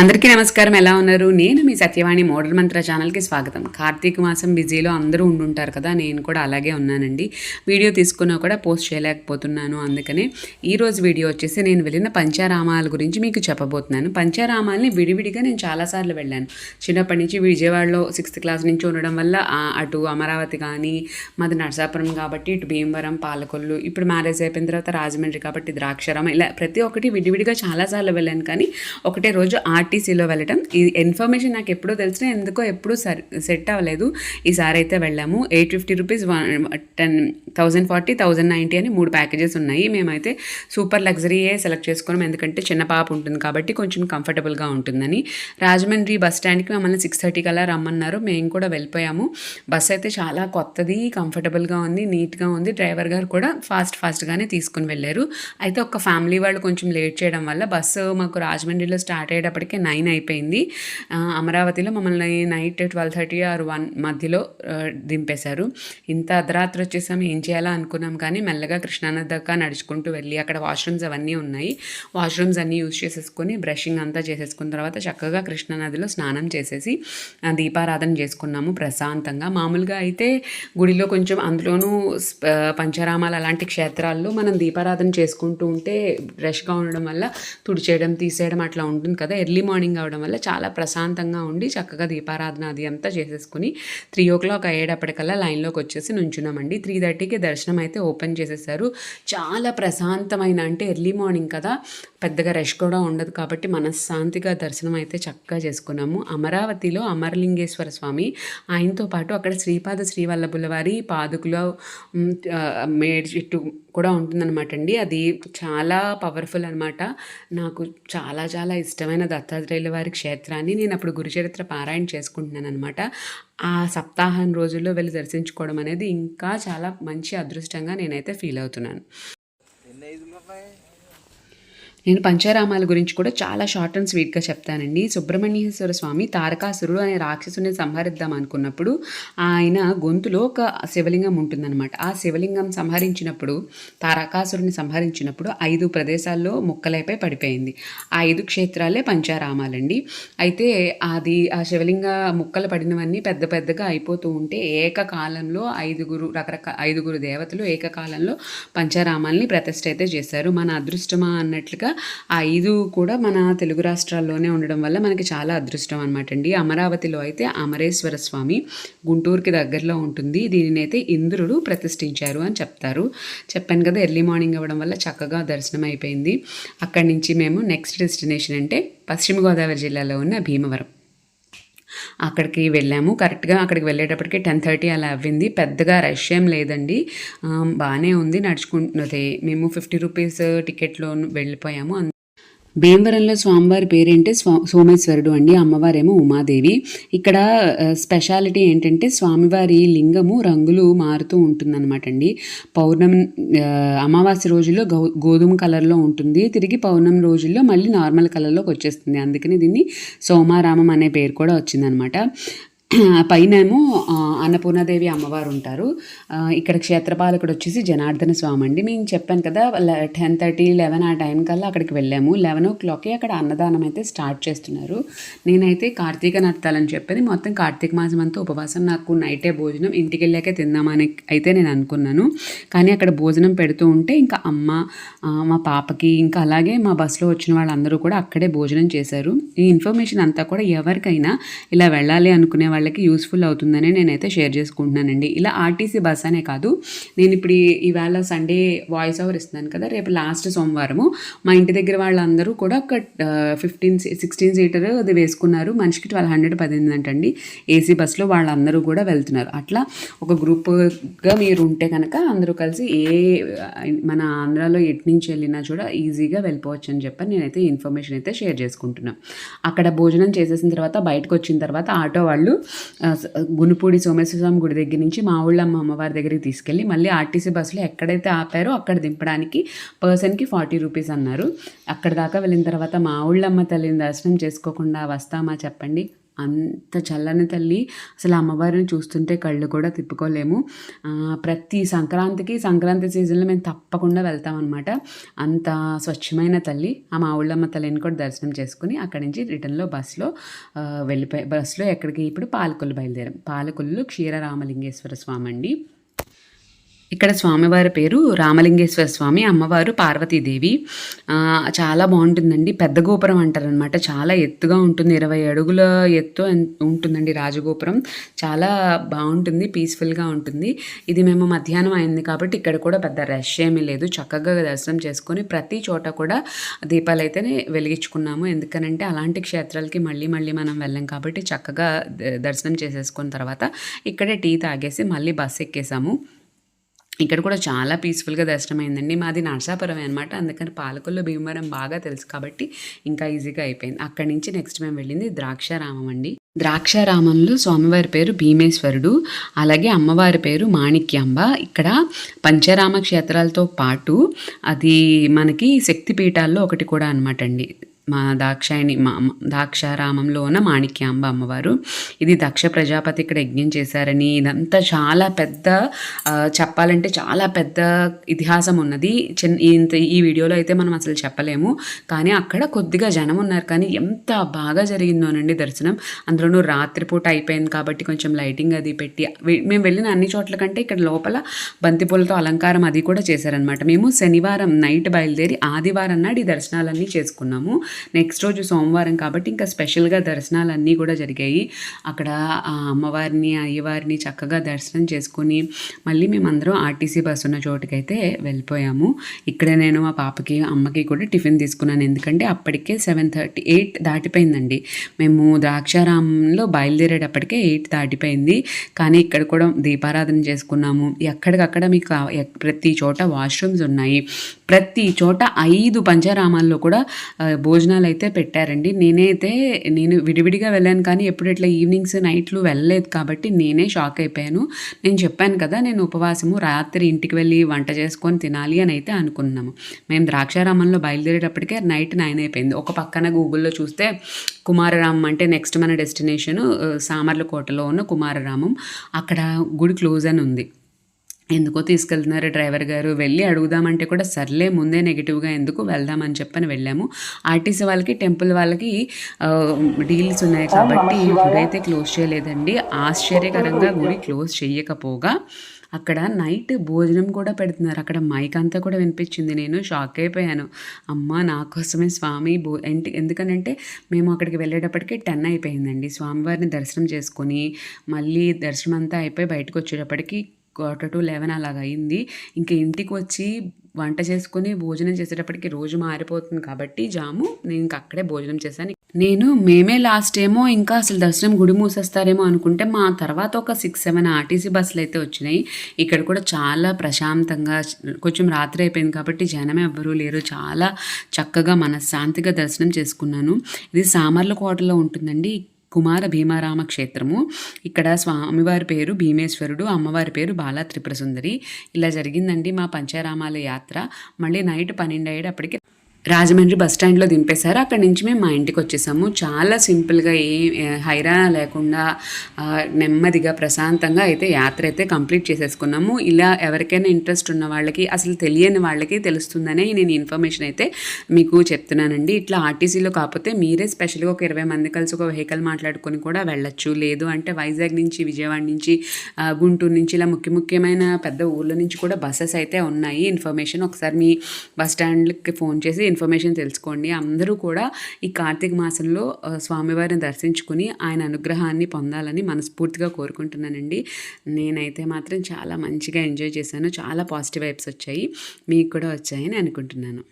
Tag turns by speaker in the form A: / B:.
A: అందరికీ నమస్కారం. ఎలా ఉన్నారు? నేను మీ సత్యవాణి మోడల్ మంత్ర ఛానల్కి స్వాగతం. కార్తీక మాసం బిజీలో అందరూ ఉండుంటారు కదా నేను కూడా అలాగే ఉన్నానండి. వీడియో తీసుకున్నా కూడా పోస్ట్ చేయలేకపోతున్నాను. అందుకనే ఈరోజు వీడియో వచ్చేసి నేను వెళ్ళిన పంచారామాల గురించి మీకు చెప్పబోతున్నాను. పంచారామాల్ని విడివిడిగా నేను చాలాసార్లు వెళ్ళాను. చిన్నప్పటి నుంచి విజయవాడలో సిక్స్త్ క్లాస్ నుంచి ఉండడం వల్ల అటు అమరావతి కానీ మాది నరసాపురం కాబట్టి ఇటు భీమవరం పాలకొల్లు ఇప్పుడు మ్యారేజ్ అయిపోయిన తర్వాత రాజమండ్రి కాబట్టి ద్రాక్షారామం ఇలా ప్రతి ఒక్కటి విడివిడిగా చాలాసార్లు వెళ్ళాను. కానీ ఒకటే రోజు ఆర్టీసీలో వెళ్ళటం. ఈ ఇన్ఫర్మేషన్ నాకు ఎప్పుడో తెలిసిన ఎందుకో ఎప్పుడూ సర్ సెట్ అవ్వలేదు. ఈసారి అయితే వెళ్ళాము. Eight fifty rupees one ten thousand forty thousand ninety అని మూడు ప్యాకేజెస్ ఉన్నాయి. మేమైతే సూపర్ లగ్జరీయే సెలెక్ట్ చేసుకున్నాం. ఎందుకంటే చిన్న పాప ఉంటుంది కాబట్టి కొంచెం కంఫర్టబుల్గా ఉంటుందని. రాజమండ్రి బస్ స్టాండ్కి మమ్మల్ని సిక్స్ థర్టీ కల్లా రమ్మన్నారు. మేము కూడా వెళ్ళిపోయాము. బస్ అయితే చాలా కొత్తది కంఫర్టబుల్గా ఉంది నీట్గా ఉంది. డ్రైవర్ గారు కూడా ఫాస్ట్ ఫాస్ట్గానే తీసుకుని వెళ్ళారు. అయితే ఒక ఫ్యామిలీ వాళ్ళు కొంచెం లేట్ చేయడం వల్ల బస్సు మాకు రాజమండ్రిలో స్టార్ట్ అయ్యేటప్పటికి నైన్ అయిపోయింది. అమరావతిలో మమ్మల్ని night twelve thirty or one మధ్యలో దింపేశారు. ఇంత అర్ధరాత్రి వచ్చేసాము ఏం చేయాలా అనుకున్నాం కానీ మెల్లగా కృష్ణానది దాకా నడుచుకుంటూ వెళ్ళి అక్కడ వాష్రూమ్స్ అవన్నీ ఉన్నాయి. వాష్రూమ్స్ అన్నీ యూజ్ చేసేసుకొని బ్రషింగ్ అంతా చేసేసుకున్న తర్వాత చక్కగా కృష్ణానదిలో స్నానం చేసేసి దీపారాధన చేసుకున్నాము ప్రశాంతంగా. మామూలుగా అయితే గుడిలో కొంచెం అందులోనూ పంచరామాలు అలాంటి క్షేత్రాల్లో మనం దీపారాధన చేసుకుంటూ ఉంటే రష్గా ఉండడం వల్ల తుడిచేయడం తీసేయడం అట్లా ఉంటుంది కదా. ఎర్లీ ఎర్లీ మార్నింగ్ అవడం వల్ల చాలా ప్రశాంతంగా ఉండి చక్కగా దీపారాధన అది అంతా చేసేసుకుని త్రీ ఓ క్లాక్ అయ్యేటప్పటికల్లా లైన్లోకి వచ్చేసి నుంచున్నామండి. త్రీ థర్టీకి దర్శనం అయితే ఓపెన్ చేసేసారు. చాలా ప్రశాంతమైన అంటే ఎర్లీ మార్నింగ్ కదా పెద్దగా రష్ కూడా ఉండదు కాబట్టి మనశ్శాంతిగా దర్శనం అయితే చక్కగా చేసుకున్నాము. అమరావతిలో అమరలింగేశ్వర స్వామి ఆయనతో పాటు అక్కడ శ్రీపాద శ్రీవల్లభుల వారి పాదుకులో మ్, మేడి చెట్టు కూడా ఉంటుందన్నమాట అండి. అది చాలా పవర్ఫుల్ అనమాట నాకు చాలా చాలా ఇష్టమైన దత్తాత్రేయుల వారి క్షేత్రాన్ని నేను అప్పుడు గురుచరిత్ర పారాయణ చేసుకుంటున్నాను అనమాట ఆ సప్తాహం రోజుల్లో వెళ్ళి దర్శించుకోవడం అనేది ఇంకా చాలా మంచి అదృష్టంగా నేనైతే ఫీల్ అవుతున్నాను. నేను పంచరామాల గురించి కూడా చాలా షార్ట్ అండ్ స్వీట్గా చెప్తానండి. సుబ్రహ్మణ్యేశ్వర స్వామి తారకాసురుడు అనే రాక్షసుని సంహరిద్దాం అనుకున్నప్పుడు ఆయన గొంతులో ఒక శివలింగం ఉంటుందన్నమాట. ఆ శివలింగం సంహరించినప్పుడు తారకాసురుని సంహరించినప్పుడు ఐదు ప్రదేశాల్లో ముక్కలైపై పడిపోయింది. ఆ ఐదు క్షేత్రాలే పంచారామాలండి. అయితే అది ఆ శివలింగ ముక్కలు పడినవన్నీ పెద్ద పెద్దగా అయిపోతూ ఉంటే ఏకకాలంలో ఐదుగురు రకరకాల ఐదుగురు దేవతలు ఏకకాలంలో పంచారామాల్ని ప్రతిష్ట అయితే చేశారు. మన అదృష్టమా అన్నట్లుగా ఆ ఐదు కూడా మన తెలుగు రాష్ట్రాల్లోనే ఉండడం వల్ల మనకి చాలా అదృష్టం అనమాట అండి. అమరావతిలో అయితే అమరేశ్వర స్వామి గుంటూరుకి దగ్గరలో ఉంటుంది. దీనిని అయితే ఇంద్రుడు ప్రతిష్ఠించారు అని చెప్తారు. చెప్పాను కదా ఎర్లీ మార్నింగ్ అవ్వడం వల్ల చక్కగా దర్శనం అయిపోయింది. అక్కడి నుంచి మేము నెక్స్ట్ డెస్టినేషన్ అంటే పశ్చిమ గోదావరి జిల్లాలో ఉన్న భీమవరం. అక్కడికి వెళ్ళాము. కరెక్ట్గా అక్కడికి వెళ్ళేటప్పటికి టెన్ థర్టీ అలా అవ్వింది. పెద్దగా రష్ ఏం లేదండి. బాగానే ఉంది. నడుచుకుంటున్నది. మేము ఫిఫ్టీ రూపీస్ టికెట్లో వెళ్ళిపోయాము. భీమవరంలో స్వామివారి పేరేంటే? స్వా సోమేశ్వరుడు అండి. అమ్మవారేమో ఉమాదేవి. ఇక్కడ స్పెషాలిటీ ఏంటంటే స్వామివారి లింగము రంగులు మారుతూ ఉంటుందన్నమాట అండి. పౌర్ణమి అమావాస్య రోజుల్లో గౌ గోధుమ కలర్లో ఉంటుంది. తిరిగి పౌర్ణమి రోజుల్లో మళ్ళీ నార్మల్ కలర్లోకి వచ్చేస్తుంది. అందుకని దీన్ని సోమారామం అనే పేరు కూడా వచ్చిందనమాట పైన ఏమో అన్నపూర్ణాదేవి అమ్మవారు ఉంటారు ఇక్కడ క్షేత్రపాలకుడు వచ్చేసి జనార్దన స్వామి అండి మేము చెప్పాను కదా టెన్ థర్టీ లెవెన్ ఆ టైం కల్లా అక్కడికి వెళ్ళాము. లెవెన్ ఓ క్లాక్కి అక్కడ అన్నదానం అయితే స్టార్ట్ చేస్తున్నారు. నేనైతే కార్తీక నర్తాలని చెప్పేది మొత్తం కార్తీక మాసం అంతా ఉపవాసం నాకు నైటే భోజనం ఇంటికి వెళ్ళాకే తిందామని అయితే నేను అనుకున్నాను. కానీ అక్కడ భోజనం పెడుతూ ఉంటే ఇంకా అమ్మ మా పాపకి ఇంకా అలాగే మా బస్సులో వచ్చిన వాళ్ళందరూ కూడా అక్కడే భోజనం చేశారు. ఈ ఇన్ఫర్మేషన్ అంతా కూడా ఎవరికైనా ఇలా వెళ్ళాలి అనుకునే వాళ్ళకి యూస్ఫుల్ అవుతుందని నేనైతే షేర్ చేసుకుంటున్నానండి. ఇలా ఆర్టీసీ బస్ అనే కాదు. నేను ఇప్పుడు ఇవాళ ఈవేళ సండే వాయిస్ ఓవర్ ఇస్తున్నాను కదా రేపు లాస్ట్ సోమవారము. మా ఇంటి దగ్గర వాళ్ళందరూ కూడా ఒక ఫిఫ్టీన్ సిక్స్టీన్ సీటర్ అది వేసుకున్నారు. మనిషికి ట్వెల్వ్ హండ్రెడ్ పడింది అంటండి ఏసీ బస్సులో వాళ్ళందరూ కూడా వెళ్తున్నారు. అట్లా ఒక గ్రూప్గా మీరు ఉంటే కనుక అందరూ కలిసి ఏ మన ఆంధ్రాలో ఎటు నుంచి వెళ్ళినా కూడా ఈజీగా వెళ్ళిపోవచ్చు అని చెప్పి నేనైతే ఇన్ఫర్మేషన్ అయితే షేర్ చేసుకుంటున్నాను అక్కడ భోజనం చేసేసిన తర్వాత బయటకు వచ్చిన తర్వాత ఆటో వాళ్ళు గునుపూడి సోమేశ్వర స్వామి గుడి దగ్గర నుంచి మా ఊళ్ళమ్మ అమ్మవారి దగ్గరికి తీసుకెళ్ళి మళ్ళీ ఆర్టీసీ బస్సులో ఎక్కడైతే ఆపారో అక్కడ దింపడానికి పర్సన్కి ఫార్టీ రూపీస్ అన్నారు. అక్కడ దాకా వెళ్ళిన తర్వాత మా ఊళ్ళమ్మ తల్లిని దర్శనం చేసుకోకుండా వస్తామా చెప్పండి? అంత చల్లని తల్లి. అసలు అమ్మవారిని చూస్తుంటే కళ్ళు కూడా తిప్పుకోలేము. ప్రతి సంక్రాంతికి సంక్రాంతి సీజన్లో మేము తప్పకుండా వెళ్తాం అనమాట అంత స్వచ్ఛమైన తల్లి. ఆ మావుళ్ళమ్మ తల్లిని కూడా దర్శనం చేసుకుని అక్కడి నుంచి రిటర్న్లో బస్సులో వెళ్ళిపోయి బస్సులో ఎక్కడికి ఇప్పుడు పాలకొల్లు బయలుదేరాం. పాలకొల్లు క్షీరరామలింగేశ్వర స్వామి అండి ఇక్కడ స్వామివారి పేరు రామలింగేశ్వర స్వామి అమ్మవారు పార్వతీదేవి. చాలా బాగుంటుందండి. పెద్ద గోపురం అంటారనమాట చాలా ఎత్తుగా ఉంటుంది. ఇరవై అడుగుల ఎత్తు ఉంటుందండి రాజగోపురం. చాలా బాగుంటుంది. పీస్ఫుల్గా ఉంటుంది. ఇది మేము మధ్యాహ్నం అయింది కాబట్టి ఇక్కడ కూడా పెద్ద రష్ ఏమీ లేదు. చక్కగా దర్శనం చేసుకొని ప్రతి చోట కూడా దీపాలు అయితేనే వెలిగించుకున్నాము. ఎందుకనంటే అలాంటి క్షేత్రాలకి మళ్ళీ మళ్ళీ మనం వెళ్ళాం కాబట్టి చక్కగా ద- దర్శనం చేసేసుకున్న తర్వాత ఇక్కడే టీ తాగేసి మళ్ళీ బస్ ఎక్కేసాము. ఇక్కడ కూడా చాలా పీస్ఫుల్గా దర్శనం అయిందండి. మాది నర్సాపురమే అనమాట అందుకని పాలకొల్లు భీమవరం బాగా తెలుసు కాబట్టి ఇంకా ఈజీగా అయిపోయింది. అక్కడి నుంచి నెక్స్ట్ మేము వెళ్ళింది ద్రాక్షారామం అండి. ద్రాక్షారామంలో స్వామివారి పేరు భీమేశ్వరుడు అలాగే అమ్మవారి పేరు మాణిక్యాంబ. ఇక్కడ పంచరామ క్షేత్రాలతో పాటు అది మనకి శక్తిపీఠాల్లో ఒకటి కూడా అనమాట అండి. మా దాక్షాయణి మా దాక్షారామంలో ఉన్న మాణిక్యాంబ అమ్మవారు. ఇది దక్ష ప్రజాపతి ఇక్కడ యజ్ఞం చేశారని. ఇదంతా చాలా పెద్ద చెప్పాలంటే చాలా పెద్ద ఇతిహాసం ఉన్నది. చిన్న ఇంత ఈ వీడియోలో అయితే మనం అసలు చెప్పలేము. కానీ అక్కడ కొద్దిగా జనం ఉన్నారు. కానీ ఎంత బాగా జరిగిందోనండి దర్శనం. అందులోనూ రాత్రిపూట అయిపోయింది కాబట్టి కొంచెం లైటింగ్ అది పెట్టి మేము వెళ్ళిన అన్ని చోట్ల కంటే ఇక్కడ లోపల బంతిపూలతో అలంకారం అది కూడా చేశారనమాట మేము శనివారం నైట్ బయలుదేరి ఆదివారం నాడు ఈ దర్శనాలన్నీ చేసుకున్నాము. నెక్స్ట్ రోజు సోమవారం కాబట్టి ఇంకా స్పెషల్గా దర్శనాలన్నీ కూడా జరిగాయి. అక్కడ అమ్మవారిని అయ్యవారిని చక్కగా దర్శనం చేసుకుని మళ్ళీ మేమందరం ఆర్టీసీ బస్సు ఉన్న చోటుకైతే వెళ్ళిపోయాము. ఇక్కడే నేను మా పాపకి అమ్మకి కూడా టిఫిన్ తీసుకున్నాను. ఎందుకంటే అప్పటికే సెవెన్ థర్టీ ఎయిట్ దాటిపోయిందండి. మేము ద్రాక్షారామంలో బయలుదేరేటప్పటికే ఎయిట్ దాటిపోయింది. కానీ ఇక్కడ కూడా దీపారాధన చేసుకున్నాము. ఎక్కడికక్కడ మీకు ప్రతి చోట వాష్రూమ్స్ ఉన్నాయి. ప్రతి చోట ఐదు పంచారామాల్లో కూడా భోజనం భోజనాలు అయితే పెట్టారండి. నేనైతే నేను విడివిడిగా వెళ్ళాను కానీ ఎప్పుడు ఇట్లా ఈవినింగ్స్ నైట్లు వెళ్ళలేదు కాబట్టి నేనే షాక్ అయిపోయాను. నేను చెప్పాను కదా నేను ఉపవాసము రాత్రి ఇంటికి వెళ్ళి వంట చేసుకొని తినాలి అని అయితే అనుకున్నాము. మేము ద్రాక్షారామంలో బయలుదేరేటప్పటికే నైట్ నైన్ అయిపోయింది. ఒక పక్కన గూగుల్లో చూస్తే కుమారరామం అంటే నెక్స్ట్ మన డెస్టినేషన్ సామర్లకోటలో ఉన్న కుమారరామం. అక్కడ గుడి క్లోజ్ అని ఉంది. ఎందుకో తీసుకెళ్తున్నారు డ్రైవర్ గారు. వెళ్ళి అడుగుదామంటే కూడా సర్లే ముందే నెగిటివ్గా ఎందుకు వెళ్దామని చెప్పని వెళ్ళాము. ఆర్టీసీ వాళ్ళకి టెంపుల్ వాళ్ళకి డీల్స్ ఉన్నాయి కాబట్టి గుడి క్లోజ్ చేయలేదండి. ఆశ్చర్యకరంగా గుడి క్లోజ్ చేయకపోగా అక్కడ నైట్ భోజనం కూడా పెడుతున్నారు. అక్కడ మైక్ అంతా కూడా వినిపించింది. నేను షాక్ అయిపోయాను. అమ్మ నా కోసమే స్వామి భో ఎంటి ఎందుకనంటే మేము అక్కడికి వెళ్ళేటప్పటికి టెన్ అయిపోయిందండి. స్వామివారిని దర్శనం చేసుకొని మళ్ళీ దర్శనం అంతా అయిపోయి బయటకు వచ్చేటప్పటికి క్వార్టర్ టు లెవెన్ అలాగ అయింది. ఇంకా ఇంటికి వచ్చి వంట చేసుకుని భోజనం చేసేటప్పటికి రోజు మారిపోతుంది కాబట్టి జాము నేను ఇంకా అక్కడే భోజనం చేశాను. నేను మేమే లాస్ట్ ఏమో ఇంకా అసలు దర్శనం గుడి మూసేస్తారేమో అనుకుంటే మా తర్వాత ఒక సిక్స్ సెవెన్ ఆర్టీసీ బస్సులు అయితే వచ్చినాయి. ఇక్కడ కూడా చాలా ప్రశాంతంగా కొంచెం రాత్రి అయిపోయింది కాబట్టి జనం ఎవ్వరూ లేరు. చాలా చక్కగా మనశ్శాంతిగా దర్శనం చేసుకున్నాను. ఇది సామర్లకోటలో ఉంటుందండి. కుమార భీమారామ క్షేత్రము. ఇక్కడ స్వామివారి పేరు భీమేశ్వరుడు అమ్మవారి పేరు బాలా త్రిపురసుందరి ఇలా జరిగిందండి మా పంచారామాల యాత్ర. మళ్ళీ నైట్ పన్నెండు అయ్యేటప్పటికి రాజమండ్రి బస్ స్టాండ్లో దింపేశారు. అక్కడి నుంచి మేము మా ఇంటికి వచ్చేసాము. చాలా సింపుల్గా ఏ ఏ హైరాణ లేకుండా నెమ్మదిగా ప్రశాంతంగా అయితే యాత్ర అయితే కంప్లీట్ చేసేసుకున్నాము. ఇలా ఎవరికైనా ఇంట్రెస్ట్ ఉన్న వాళ్ళకి అసలు తెలియని వాళ్ళకి తెలుస్తుందనే నేను ఇన్ఫర్మేషన్ అయితే మీకు చెప్తున్నానండి. ఇట్లా ఆర్టీసీలో కాకపోతే మీరే స్పెషల్గా ఒక ఇరవై మంది కలిసి ఒక వెహికల్ మాట్లాడుకొని కూడా వెళ్ళొచ్చు. లేదు అంటే వైజాగ్ నుంచి విజయవాడ నుంచి గుంటూరు నుంచి ఇలా ముఖ్య ముఖ్యమైన పెద్ద ఊర్ల నుంచి కూడా బస్సెస్ అయితే ఉన్నాయి. ఇన్ఫర్మేషన్ ఒకసారి మీ బస్ స్టాండ్కి ఫోన్ చేసి ఇన్ఫర్మేషన్ తెలుసుకోండి. అందరూ కూడా ఈ కార్తీక మాసంలో స్వామివారిని దర్శించుకుని ఆయన అనుగ్రహాన్ని పొందాలని మనస్ఫూర్తిగా కోరుకుంటున్నానండి. నేనైతే మాత్రం చాలా మంచిగా ఎంజాయ్ చేశాను. చాలా పాజిటివ్ వైబ్స్ వచ్చాయి. మీకు కూడా వచ్చాయని అనుకుంటున్నాను.